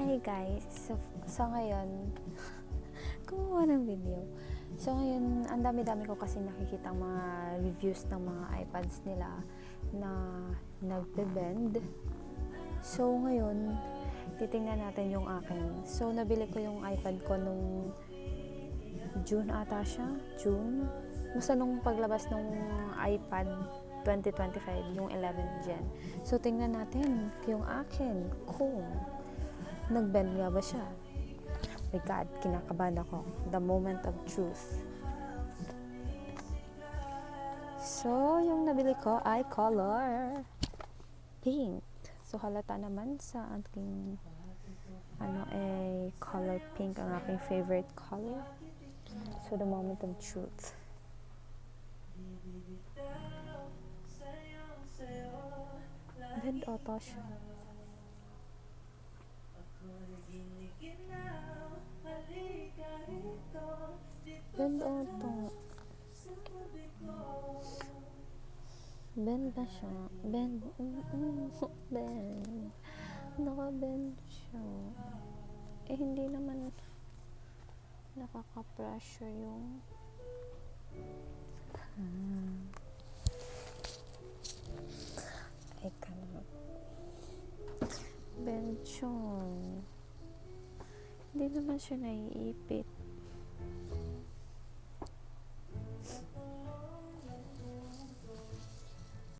Hi guys! So, so ngayon, kumuha ng video. So ngayon, ang dami-dami ko kasi nakikita mga reviews ng mga iPads nila na nagbe-bend. So ngayon, titingnan natin yung akin. So nabili ko yung iPad ko nung June ata siya. June. Basta nung paglabas ng iPad 2025, yung 11 Gen. So tingnan natin yung akin kung nag-bend nga ba siya. My God, kinakabahan ako. The moment of truth. So, yung nabili ko ay color pink. So, halata naman sa aking ano eh, color pink ang aking favorite color. So, the moment of truth. Bend ata siya. Bend ba siya? Bend. Mm, bend. Naka-bend siya. Eh, hindi naman nakaka-pressure yung ah. Ay ka siya. Hindi naman siya naiipit.